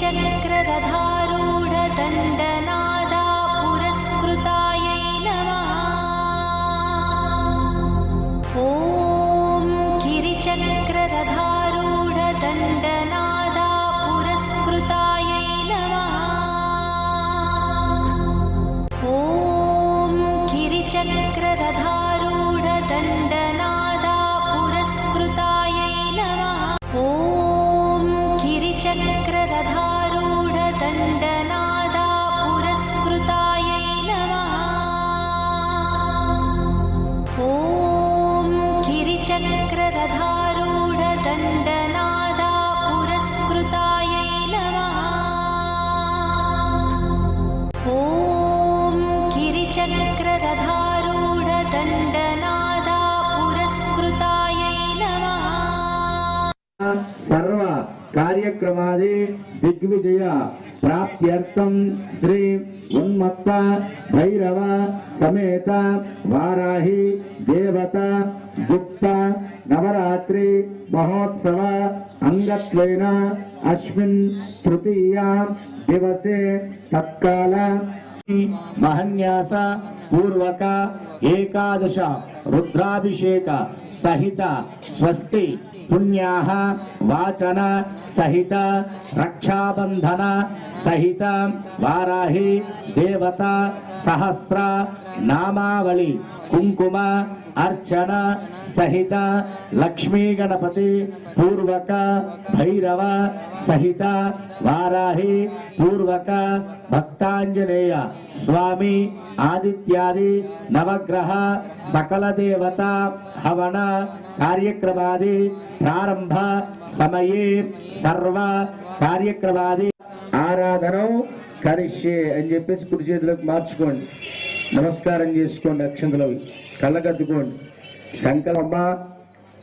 चक्ररधारूढदण्डना కార్యక్రమాది దిగ్విజయ ప్రాప్త్యర్థం శ్రీ ఉన్మత్త భైరవ సమేత వారాహి దేవత గుప్త నవరాత్రి మహోత్సవ అంగత్వేన అస్మిన్ తృతీయ దివసే తత్కాల మహన్యాస పూర్వక ఏకాదశ రుద్రాభిషేక సహిత స్వస్తి పుణ్యా వాచన సహిత రక్షాబంధన సహిత వారాహి దేవత సహస్ర నామావళి. కుంకుమ అర్చన సహిత లక్ష్మీ గణపతి పూర్వక భైరవ సహిత వారాహి పూర్వక భక్తాంజనేయ స్వామి ఆదిత్యాది నవగ్రహ సకల దేవత హవన కార్యక్రమాది ప్రారంభ సమయే సర్వ కార్యక్రమాది. ఆరాధనం కరిష్యే అని చెప్పేసి కుడి చేతులకు మార్చుకోండి. నమస్కారం చేసుకోండి అక్షంతలవి కళ్ళగద్దుకోండి. సంకల్పమ్మ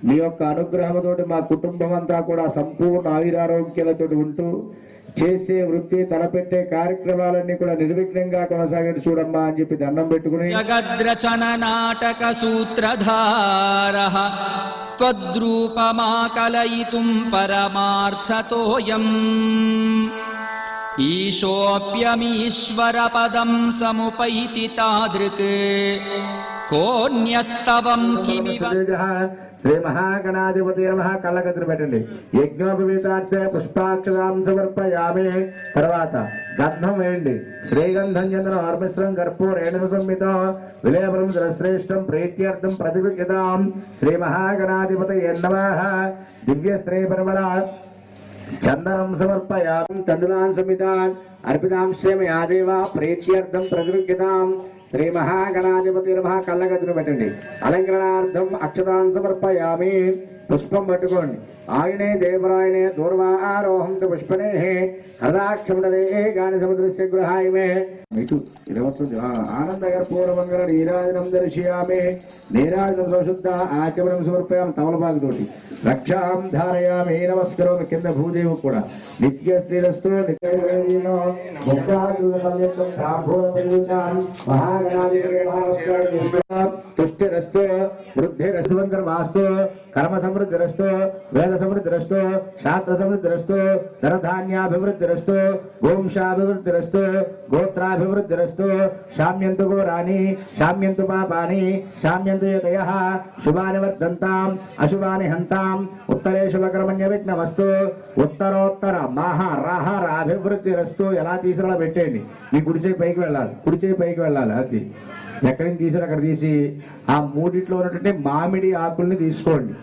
మీ యొక్క అనుగ్రహంతో మా కుటుంబం అంతా కూడా సంపూర్ణ ఆయురారోగ్యాలతో ఉంటూ చేసే వృత్తి తలపెట్టే కార్యక్రమాలన్నీ కూడా నిర్విఘ్నంగా కొనసాగండి చూడమ్మా అని చెప్పి దండం పెట్టుకుని జగద్రచన నాటక సూత్రధార. కలయితు పరమార్థతోయం ईशोऽप्यमीश्वरपदम् समुपैति तादृक् कोऽन्यस्तवम् किमिव శ్రీ మహాగణాధిపతి నమ కళ్ళగదులు పెట్టండి యజ్ఞోపవీతార్థ పుష్పాక్షరాం సమర్పయామే తర్వాత గంధం వేయండి శ్రీగంధం చంద్రం ఆర్మిశ్రం కర్పూరేణ సంహితం విలేపరం శ్రేష్టం ప్రీత్యర్థం ప్రతివిక్యతాం శ్రీ మహాగణాధిపతి నమ దివ్య శ్రీ పరిమళ చందనం సమర్పయామి తండులాన్ సమితాన్ అర్పితాం శ్రేమయాదేవ ప్రీత్యర్థం ప్రతివిక్యతాం శ్రీ మహాగణాధిపతి మహా కళ్ళగదులు పెట్టండి అలంకరణార్థం అక్షతాన్ సమర్పయామి. పుష్పం పట్టుకోండి. ఆయునే దేవరాయనే దూర్వారోహం ఆరోహం పుష్పనే హృదాక్షమణే గాని సముద్రస్య గృహాయమే ఇటు ఇరవై ఆనందగర్పూరమంగళ నీరాజనం దర్శయామే నీరాజనం శుద్ధ ఆచమనం సమర్పయాం తమలపాకు తోటి రక్షాం ధారయామి నమస్కరం కింద భూదేవు కూడా నిత్య స్థిరస్తు తుష్టిరస్తు వృద్ధిరస్వంతర వాస్తు కర్మ సమృద్ధిరస్తు వేద సమృద్ధిరస్తు శాస్త్ర సమృద్ధిరస్తు ధనధాన్యాభివృద్ధిరస్తు గోంశాభివృద్ధిరస్తు గోత్రాభివృద్ధిరస్తు శామ్యంతు ఘోరాని శామ్యంతు పాపాని శామ్యంతు యతయ శుభాని వర్ధంతాం అశుభాని హంతాం ఉత్తరే శుభకర్మణ్య విఘ్నమస్తు ఉత్తరోత్తర మహా రహర అభివృద్ధిరస్తు ఎలా తీసుకురా పెట్టేయండి. మీ కుడిచేయి పైకి వెళ్ళాలి కుడిచేయి పైకి వెళ్ళాలి అది. ఎక్కడిని నుంచి అక్కడ తీసి ఆ మూడిట్లో ఉన్నటువంటి మామిడి ఆకుల్ని తీసుకోండి.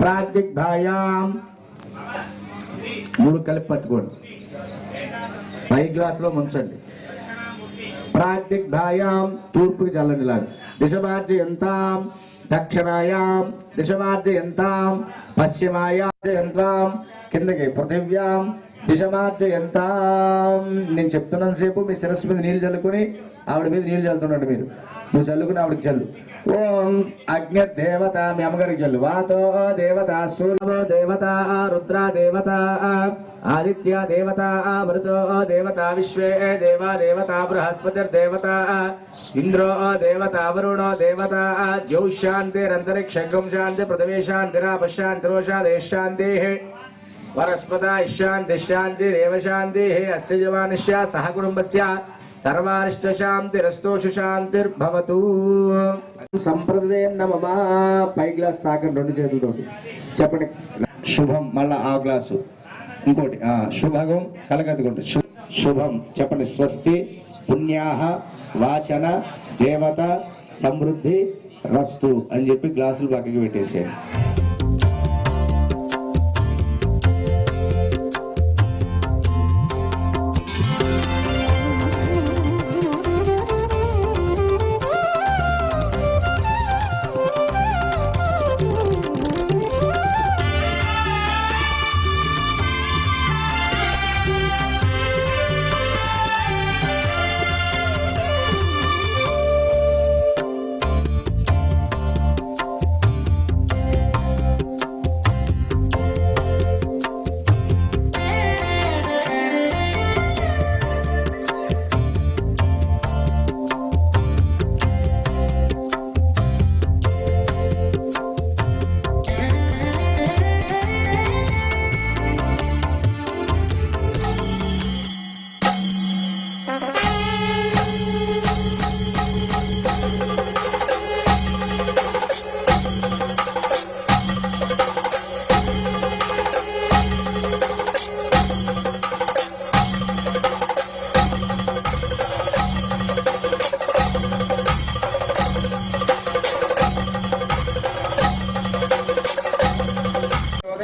ప్రాతిగ్ధాయాం మూడు కలిపి పట్టుకోండి. పై గ్లాసులో ముంచండి. ప్రాతిగ్ధాయాం తూర్పుకి చల్లండి లాగా దిశమార్జయంతాం దక్షిణాయాం దిశమార్జయంతాం పశ్చిమాయాం కిందకి పృథివ్యాం దిశమార్జయంతాం. నేను చెప్తున్నంత సేపు మీ శిరస్సు మీద నీళ్ళు చల్లుకొని ఆవిడ మీద నీళ్ళు చల్లుతున్నాడు మీరు. నువ్వు చల్లుకుని ఆవిడకి చల్లు. ఓం అగ్ని దేవత మీ అమ్మగారికి చల్లు. వాతో దేవత సూర్యో దేవత రుద్ర దేవత ఆదిత్య దేవత మృతో దేవత విశ్వే దేవ దేవత బృహస్పతి దేవత ఇంద్రో దేవత వరుణో దేవత జ్యోశాంతిరంతరిక్షం శాంతి పృథివీ శాంతిరాపశాంతిరోషాదేశాంతి వరస్పద శాంతి శాంతి దేవ అస్య జవానుష్య సహ కుటుంబస్య. సర్వారిష్ట శాంతి రస్తోషు శాంతిర్భవతు సంప్రదాయం నమమా పై గ్లాస్ తాకండి రెండు చేతులతోటి చెప్పండి. శుభం మళ్ళా ఆ గ్లాసు. ఇంకోటి ఆ, శుభగం కలగదుకోండి శుభం చెప్పండి. స్వస్తి పుణ్యాహ వాచన దేవత సమృద్ధి రస్తు అని చెప్పి గ్లాసులు పక్కకి పెట్టేసేయండి.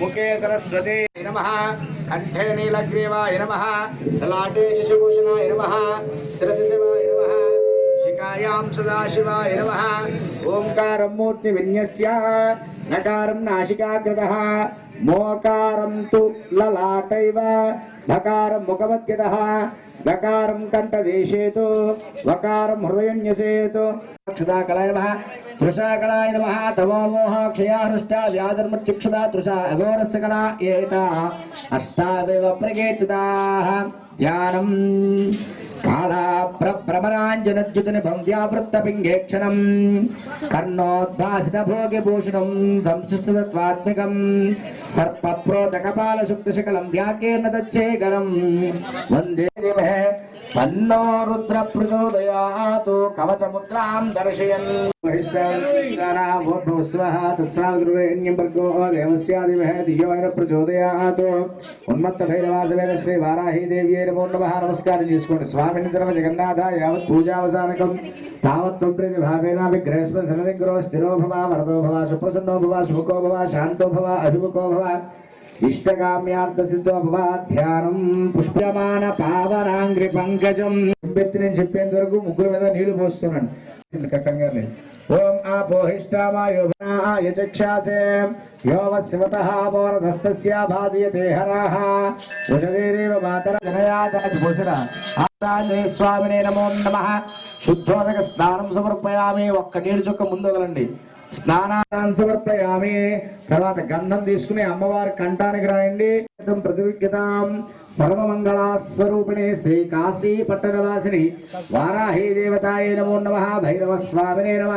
ముఖే సరస్వతి నమ కంఠే నీలగ్రీవాయ నమ లలాటే శిశుభూషణాయ నమ శిరసి శివాయ నమ శిఖాయాం సదాశివాయ నమ ఓంకారం మూర్తి విన్యస్య నకారం నాసికాగ్రత మోకారం తు లలాటైవ ధకారం ముఖమత్యత గకారం కంఠదేశేతు వకారం హృదయన్యసేతు. క్షుదాకలాయ నమ తృషాకలాయ నమ తమోమోహ క్షయాహృష్ట వ్యాధర్మత్యుక్షుదా తృషా అఘోరస్య కళా ఏత అష్టాదేవ ప్రకీర్తితాః. ధ్యానం కాళా భ్రమరాంజనద్యుతిని భంధ్యావృత్తపింగేక్షణం కర్ణోద్భాసిత భోగిభూషణం సంసృష్టత్వాత్మికం సర్పప్రోతకపాల శుక్తిశకలం వ్యాకీర్ణ తచ్చేకరం వందే దేవహే రుద్ర ప్రచోదయాతు కవచముద్రాం దర్శయన్ స్వః తత్సావిద్రువేణ్యం భర్గో దేవస్యాదిమహే ధియోన ఉన్మత్త భైరవాసవేద శ్రీ వారాహి దేవ్యై నమో నమః నమస్కారం చేసుకోండి స్వామిని సర్వ జగన్నాథ యావత్ పూజావసానకం తావత్ త్వప్రీతి భావేన విగ్రహస్మ సనదిగ్రో స్థిరో భవ వరదో భవ సుప్రసన్నో భవ సుముఖో భవ శాంతో భవ అభిముఖో భవ భవ ధ్యానం పుష్పమాన పావనాంగ్రి పంకజం చెప్పేంత వరకు ముగ్గురు మీద నీళ్ళు పోస్తున్నాను కంగారు లేదు. ఓం ఆపోహిష్టామాయ చక్షాసే. యో వశివత పౌరధస్తస్య భాజయతే హరాః. వృషదేరేవ మాతర జనయాదాది భూషణ. ఆదానే స్వామినే నమో నమః. శుద్ధోదక స్నానం సమర్పయామి. ఒక్క నీరు చుక్క ముందు వదలండి. స్నానాన్ని సమర్పయామి. తర్వాత గంధం తీసుకుని అమ్మవారి కంఠానికి రాయండి. ప్రతివిజ్ఞతాం సర్వమంగళాస్వరూపిణి శ్రీ కాశీ పట్టణవాసిని వారాహి దేవతాయ నమో నమ భైరవ స్వామినే నమ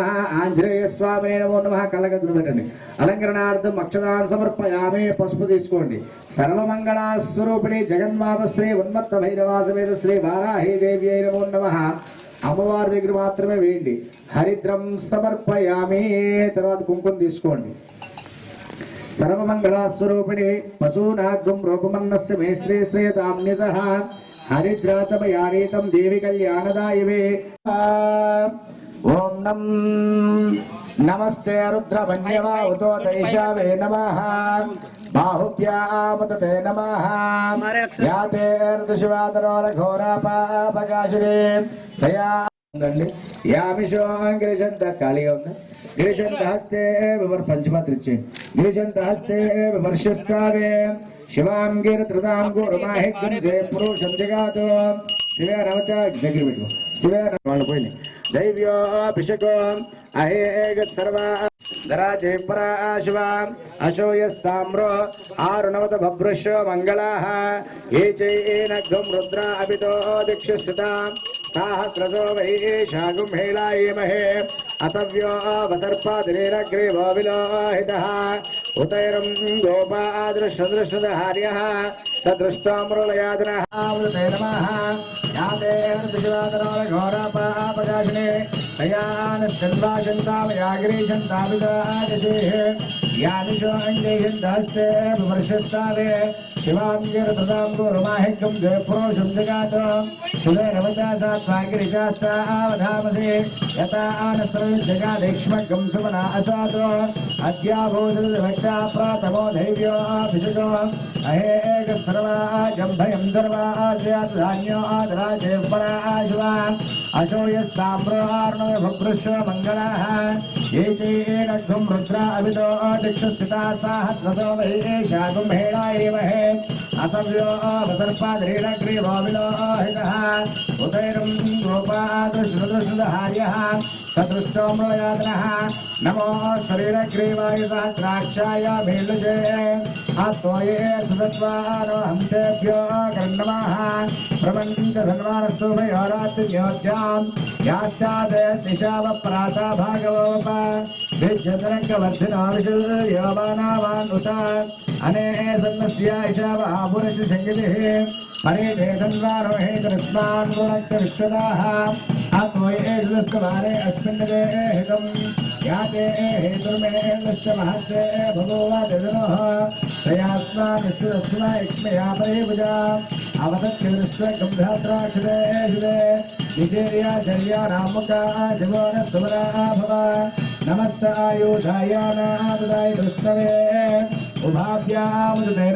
ఆంజనేయ స్వామినే నమో నమ కలగదులు అలంకరణార్థం అక్షరాన్ని సమర్పయామే పసుపు తీసుకోండి. సర్వమంగళాస్వరూపిణి జగన్మాత శ్రీ ఉన్మత్త భైరవాసమేత శ్రీ వారాహి దేవి నమో నమ. అమ్మవారి దగ్గర మాత్రమే వేయండి. హరిద్రం సమర్పయామి. తర్వాత కుంకుమ తీసుకోండి. సర్వమంగళస్వరూపిణి పశూనాగ్రం రూపమన్నస్య మే శ్రీ శ్రేయతామ్యస హరిద్రాచమయానీతం దేవి కళ్యాణదాయివే ఓం నం నమస్తే రుద్రమన్యమావుతో తైషావే నమః బాహుభ్యామతే నమః యాతే ఋతుశివాతరోరఘోరాపాపకాశినే దయా ఉందండి. యామిషోం గిరిశంత ఖాళీగా ఉంది? గిరిశంత హస్తే వివర్ పంచమాత్ర ఇచ్చేయండి గిరిశంత హస్తే విమర్శిస్తావే శివాం గిరిత్రతాం గురుమాహి గుంజే పురుషం జగాతో. శివే రవచ దగ్గర పెట్టుకో. శివే వాళ్ళు పోయి దైవ్యోభిషకో అహేగ సర్వ. ధరాజే శివ. అశోయస్తామ్రో ఆరుణవత భభృశ మంగళాః. ఏ చైనఘం రుద్ర అభితో దిక్షుస్త సాహస్రజో వైశాగుం హేళాయేమహే అసవ్యో అవసర్పాదిరేరగ్రీవో విలోహితः ఉతైరం గోపాదృశ్యదృశ్యదహార్యः సదృష్టామృళయాదనः నమः యాతే ఘోరపాపదాశినే తయానశ్చన్వాచంతామయాగిరీశంతామిదాజసేः యానిషో అంగైషంతాస్తే విమర్శస్తావే శివాంగిరప్రదాం గురుమాహికం జయపురోషం జగాత సుధైరవచాసాత్వాగిరిశాస్త్రావధామసే యతానస్త్రజగాదేక్ష్మగం సుమనా అసాతో అద్యాభూషితభక్తా ప్రాతమో ధైర్యోభిషితో అహేక సర్వాజం భయం సర్వాజ్యాధాన్యో ఆదరాజే పరాశివా అశోయస్తామ్రోహార్ణవ భృశ్వ మంగళాః ఏతేనఘం రుద్ర అవిదో దిక్షస్థితా సాహస్రతో వైశాఖం హేళాయేమహే అసవ్యో అవసర్పాద్రీణగ్రీవో విలోహితः ఉదైరం గోపాదృశ్రుదృశ్రుదహార్యः సదృష్టోమ్రోయాదనः నమో శరీరగ్రీవాయ సహస్రాక్షాయ మేలుజే ఆత్మయే సుదత్వానో హంసేభ్యో గన్నమః ప్రపంచ ధన్వానస్తు భయోరాత్రియోధ్యాం యాశ్చాదే దిశావ ప్రాతా భాగవోప విద్యతరంగవర్ధినో విశుయోవానావాన్ ఉత అనే సన్నస్య ఇషావ ఆపురష సంగతిః పరే వేదన్వానో హే కృష్ణాన్ గుణక్త याते हेतुर्मेन्द्रश्चमहस्ते भगोवादिनः। तयात्मा निश्चिरत्मा इक्ष्मयापये भुजा अवतच्छिद्रश्च गम्भ्रात्राक्षिरे शिवे भव। नमस्त आयुधायानादुदाय दुष्टवे। उभाभ्यामुदते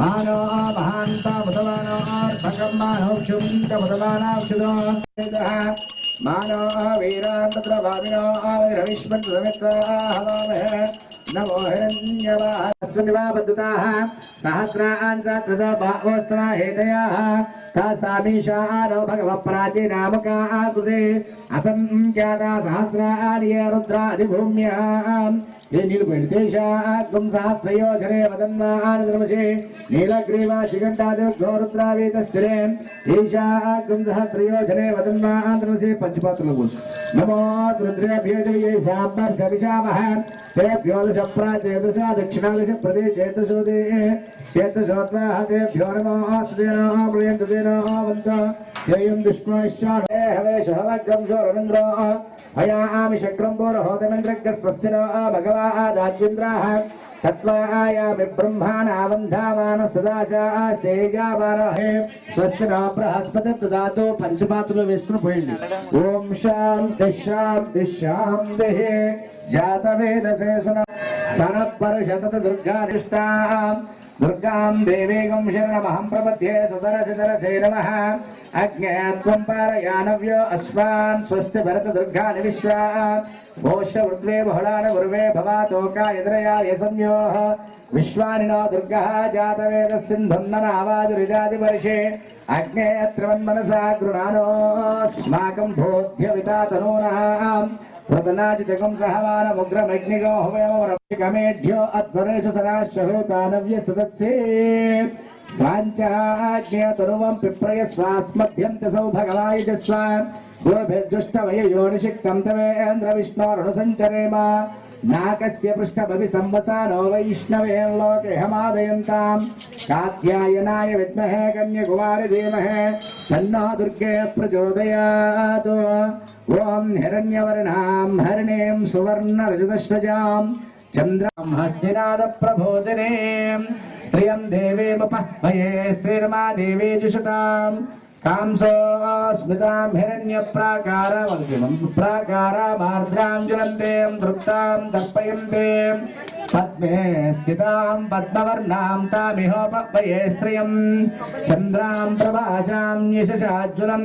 मानो महान्ता बुधमानो अर्पकं मानोक्षुं च అర్భకం మానోక్షుం తముదమానాక్షుదో మానో వీరాంతత్ర భావినో రవిష్మద్రమిత్వాహవామహే నమో హిరణ్యవాహస్వనివాబద్ధుతాः సహస్రాన్ సహస్రద బాహోస్తవ హేతయాः తాసామీషానో భగవ ప్రాచీనామకా కృతే అసంఖ్యాత సహస్రాణి రుద్రాదిభూమ్యాం ఏ సహస్రయోజనే వదన్నానమసే నీలగ్రీవా శిగంటాది స్థిరే ఈశాగం సహస్రయోజనే వదన్నానమసే పంచపాత్రలు కూర్చు నమో రుద్రేభ్యేషామహ తేభ్యోదశ ప్రాచేదశ దక్షిణాదశ ప్రదే చేతసోదే చేతసోత్వాహ తేభ్యో నమో ఆస్తుదేనో ప్రియంతదేనో వంత శ్రేయం దుష్మాశ్చాడే హవేష హవగ్గం సోరవింద్రో హయామి శక్రం పోరహోతమింద్రగ్గ స్వస్తినో భగవా దాజ్యేంద్రాः తత్వాయామి బ్రహ్మాణావంధామాన సదాచాస్తేజావారహే స్వస్తి నా బృహస్పతి దాతో పంచపాత్రలు వేసుకుని పోయింది ఓం శాంతి శాంతి శాంతి జాతవేదశేషణ సనపరుషత దుర్గానిష్టాం దుర్గాం దేవీగం శరణమహం ప్రపద్యే సుతరసితరసే నమః అజ్ఞే త్వం పారయానవ్యో అస్మాన్ స్వస్తి భరత దుర్గాని విశ్వా భోష వృద్వే బహుళాన గురువే భవాతోకాయద్రయాయ సంయోః విశ్వాని నో దుర్గः జాతవేద సింధున్ననావాజురిజాది వర్షే అగ్నే త్రివన్మనసా గృణానోస్మాకం బోధ్య అధ్వరేషు సరాశ్వహోతానవ్య సదత్సే స్వాంచాజ్ఞతరువం పిప్రయ స్వాస్మభ్యం సౌ భగవాయ స్వ గోభిర్జుష్టవయోనిషిక్తం తవేంద్ర విష్ణోరుణ సంచరేమ నాకస్య పృష్ఠభవి సంవసానో వైష్ణవే లోకే హమాదయంతాం. కాత్యాయనాయ విద్మహే కన్యకుమారి ధీమహే తన్నో దుర్గే ప్రచోదయాత్. ఓం హిరణ్యవర్ణాం హరిణీం సువర్ణరజతశ్వజాం చంద్రాం హస్తినాద ప్రబోధినే శ్రియం దేవీముపహ్వయే శ్రీర్మా దేవీ జుషతాం కాంసో స్మితాం హిరణ్య ప్రాకార ప్రాకారామార్ద్రాం జ్వలంతే తృప్తాం తర్పయంతే పద్మే స్థితాం పద్మవర్ణాం తామిహోపయే శ్రియం చంద్రాం ప్రభాజాం యశశాజ్వలం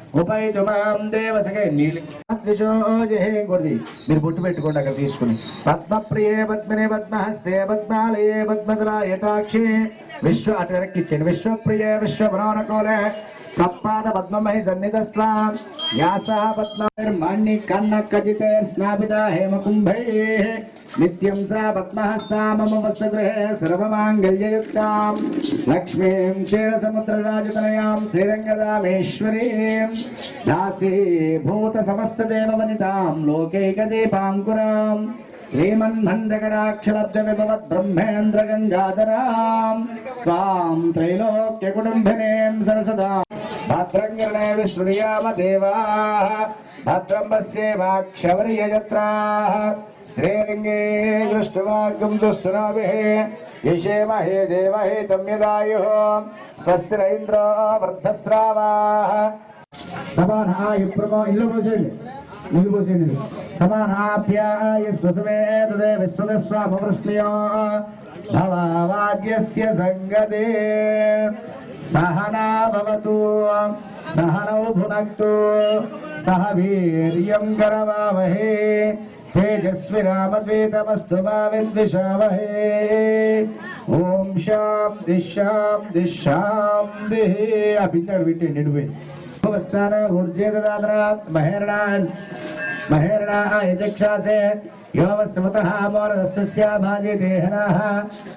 లక్ష్మీః దేవసగే నీలి కొద్ది మీరు బొట్టు పెట్టుకోండి అక్కడ తీసుకుని. పద్మప్రియే పద్మనే పద్మహస్తే పద్మాలయే పద్మదలాయతాక్షి. విశ్వ అటు వెనక్కి ఇచ్చేయండి. విశ్వప్రియే విశ్వభ్రవణకోలే తప్పాద పద్మమహి సన్నిధస్వాం యాస పద్మర్మాణి కన్న కజితే స్నాపిత హేమకుంభై. నిత్యం సా పద్మహస్తా మమ వత్సగృహే సర్వమాంగళ్యయుక్తాం లక్ష్మీం క్షీరసముద్రరాజతనయాం శ్రీరంగదామేశ్వరీం దాసీభూత సమస్తదేవవనితాం లోకైకదీపాంకురాం శ్రీమన్మందగడాక్షలబ్జ విభవత్ బ్రహ్మేంద్ర గంగాధరాం త్వాం త్రైలోక్య కుటుంబినీం సరసదాం భద్రం గణే విశ్రుయామ దేవాః భద్రం పశ్యేమాక్షవర్యజత్రాः శ్రీరంగే దేవహే తమ్యదాయుः స్వస్తి రైంద్రో వృద్ధస్రావాः సమానాయ ప్రమో ఇల్లు పోసేయండి ఇల్లు పోసేయండి సమానాభ్యాయ స్వసమే తదే విశ్వదస్వామవృష్ణయో భవావాద్యస్య సంగతే సహనా భవతు సహనౌ భునక్తు సహ వీర్యం కరవామహే తేజస్విరామద్వేతమస్తు మా విద్విషావహే ఓం శాంతి శాంతి ఆ పిచ్చాడు పెట్టండి నిడువే స్థాన దాదరా మహేరణ మహేరణ యజక్షాసే. యోవస్మతః మోరదస్తస్య భాజే దేహనాః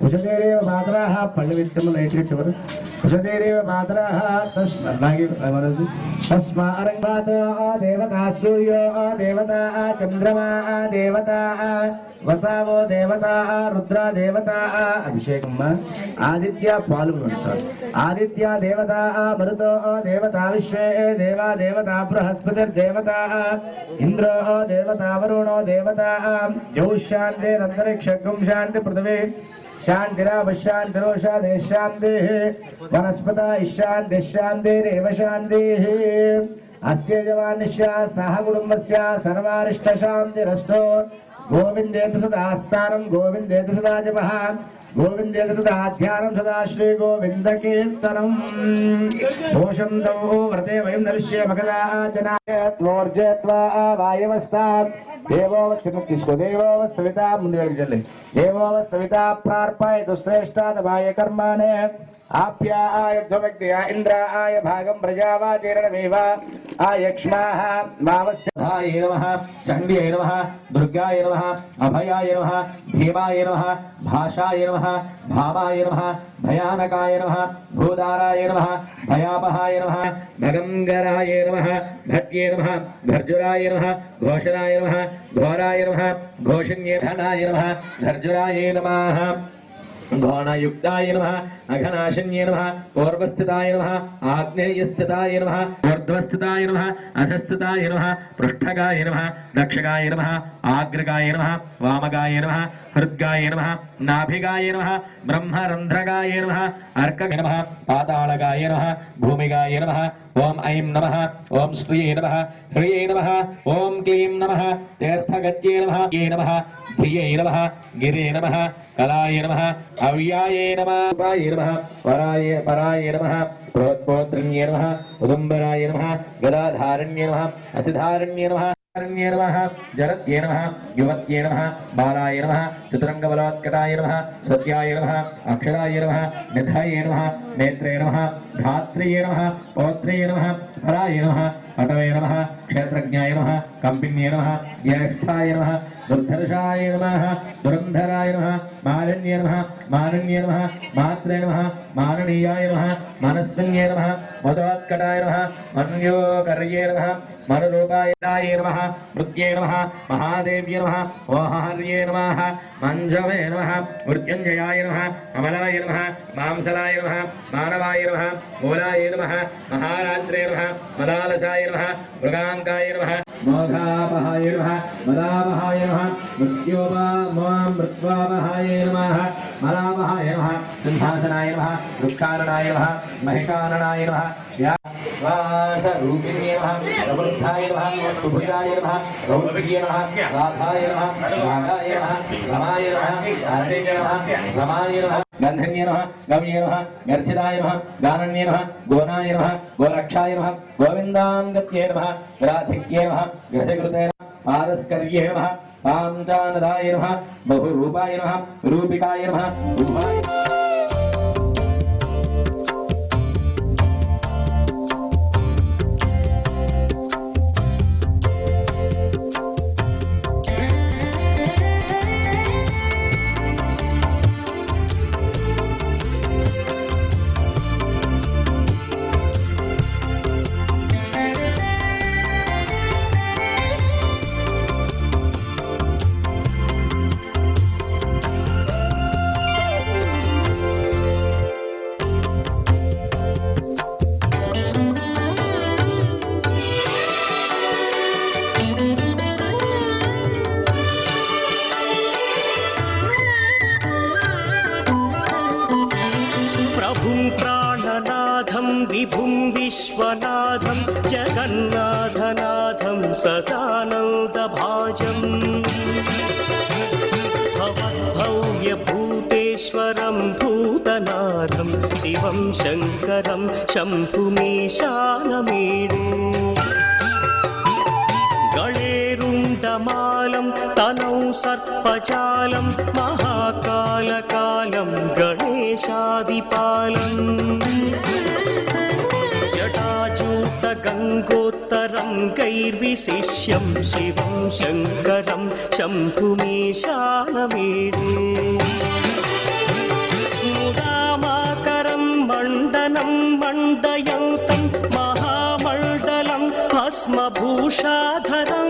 ఉషదేరేవ మాతరాः పళ్ళు నైట్రి చివరు. ఉషదేరేవ మాతరాः తస్మ నాగి మనసు తస్మా అరంగాత్ ఆ దేవతా సూర్యో ఆ దేవతా ఆ చంద్రమా ఆ దేవతా వసావో దేవత ఆ రుద్ర దేవతా అభిషేకమ్మ. ఆదిత్య పాల్గొనండి ఆదిత్య దేవత మరుతో దేవత విశ్వే దేవా దేవతా బృహస్పతిర్దేవతా. ఇంద్రో దేవత వరుణో దేవత శాంతి పృథివీ శాంతిరాపశాంతిరోషాదే శాంతి వనస్పత శాంతి శాంతిరేవ శాంతి అస్య జవానిశ్య సహ కుటుంబస్య సర్వారిష్ట శాంతిరస్తో గోవిందేత సదాస్థానం గోవిందేతు సదా జప గోవిందేత సదా ధ్యానం సదా శ్రీ గోవింద కీర్తనం. భూషంతో వ్రతే వయం దర్శ్యేమ కదాచనాయ త్వోర్జత్వా వాయవస్తాత్ దేవోవ చిన్న తీసుకో आप्यायध्वभक्त्या इन्द्राय भागं प्रजावाचरणमेव। आयक्ष्माः वावस्थाय नमः चण्ड्यै नमः, दुर्गाय नमः, अभयाय नमः, भीमाय नमः, भाषाय नमः, भावाय नमः, भयानकाय नमः भूदाराय नमः, भयापहाय नमः भगङ्गराय नमः, भट्ये नमः, भर्जुराय नमः, घोषणाय नमः घोराय नमः, घोषण्यधनाय नमः, धर्जुराय नमः। నమః భర్జురాయ నమః ఘోషణాయ నమః ఘోరాయ నమః ఘోషణ్యే ధనాయ నమః ధర్జురాయ నమః గోణయుక్తాయ నమ అఘనాశన్యే నమ పూర్వస్థితాయ నమ ఆగ్నేయస్థితాయ నమ ఊర్ధ్వస్థితాయ నమ అధస్థితాయ నమ పృష్ఠగాయ నమ దక్షగాయ నమ ఆగ్రగాయ నమ వామగాయ నమ ఓం ఐం నమ ఓం శ్రీయే నమ హ్రియే నమ ఓం క్లీం నమ తీర్థగత్యే నమ ఏ నమ ధియే నమ గిరే నమ కళాయ నమ అవ్యాయే నమ ఉపాయ నమ పరాయ పరాయ నమ ప్రోద్బోత్రణ్యే నమ ఉదంబరాయ నమ గదాధారణ్యే నమ అసిధారణ్యే నమ. రణ్యే నమ జరత్యే నమ యువత్యే నమ బాలాయ నమ చతురంగబలోత్కటాయ నమ సత్యాయ నమ అక్షరాయ నమ నిధాయ నమ నేత్రే నమ ధాత్రియే నమ పౌత్రయే నమ ఫలాయ నమ పటవే నమ క్షేత్రజ్ఞాయ నమ కంపిన్యే నమ జ్యేష్ఠాయ నమ దుర్ధర్షాయ నమ దురంధరాయ నమ మాలిన్యే నమ మాలిన్యే నమ మాత్రే నమ మాననీయాయ నమ మనస్సన్యే నమ మధోత్కటాయ నమ మన్యోకర్యే నమ మరురూపాయ నమ మృత్యే నమ మహాదేవ్యే నమ ఓహర్యే నమ మంజవే నమ మృత్యుంజయాయ నమ అమలాయ నమ మాంసలాయ నమ మానవాయ నమ మూలాయ నమ మహారాత్రే నమ మదాలసాయ నమ महाकाय नमः। मोघापहाय नमः। मदापहाय नमः। मृत्योपामां नमः। मदापहाय नमः। सिंहासनाय नमः। दुःखारणाय नमः। महिषारणाय नमः। वासरूपिण्ये नमः। प्रबुद्धाय नमः। सुभृताय नमः। रौद्रिये नमः। राधाय नमः। रागाय नमः। रमाय नमः। हरणे नमः। रमाय नमः। गन्धन्ये नमः, गम्ये नमः गर्थिताय नमः, गानन्ये नमः, गोनाय नमः, गोरक्षाय नम गोविन्दाङ्गत्ये नमः, राधिक्ये नमः, गृहकृते नमः, पादस्कर्ये नमः पाञ्चानदाय नमः, बहुरूपाय नमः, रूपिकाय नमः रूपाय विश्वनाथं जगन्नाथनाथं सदानन्दभाजम् भवद्भव्यभूतेश्वरं भूतनाथं शिवं शङ्करं शम्भुमीशानमीडे गणेरुण्डमालं तनौ सर्पजालं महाकालकालं गणेशादिपालम् जटाजूतगङ्गोत्तरं गैर्विशिष्यं शिवं शङ्करं शम्भुमीशानमीडे मुदामाकरं मण्डनं मण्डयन्तं महामण्डलं भस्मभूषाधरन्तम्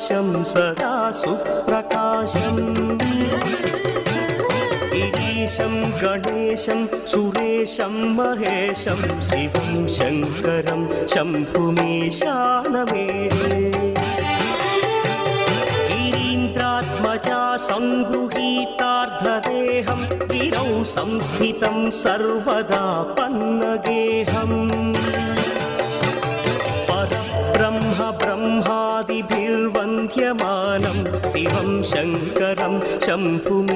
महापापनाशं सदा सुप्रकाशम् गिरीशं गणेशं सुरेशं महेशं शिवं शङ्करं शम्भुमीशानमेडे गिरीन्द्रात्मजा सङ्गृहीतार्धदेहं गिरौ संस्थितं सर्वदा पन्नगेहम् परब्रह्म ब्रह्मादिभिर्वन्द्यमानं शिवं शङ्करं शम्भुमीशानमीडे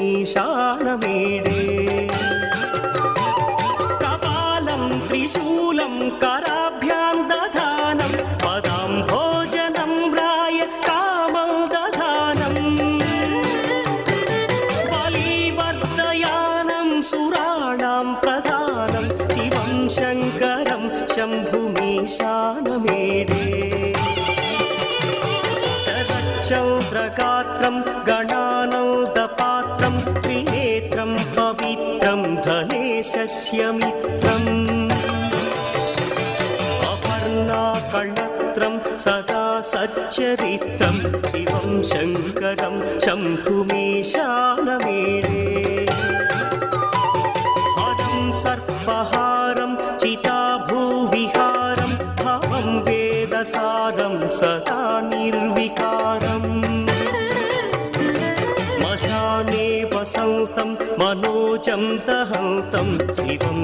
कपालं त्रिशूलं कराभ्यां दधानं शङ्करं शम्भुमीशानमेडे शरच्चौद्रगात्रं गणानौदपात्रं त्रिनेत्रं पवित्रं धनेशस्य मित्रम् अपर्णाकळत्रं सदा सच्चरित्रं शिवं शङ्करं शम्भुमीशानमेडे सदा निर्विकारम् श्मशाने वसन्तं मनोजं दहन्तं शिवं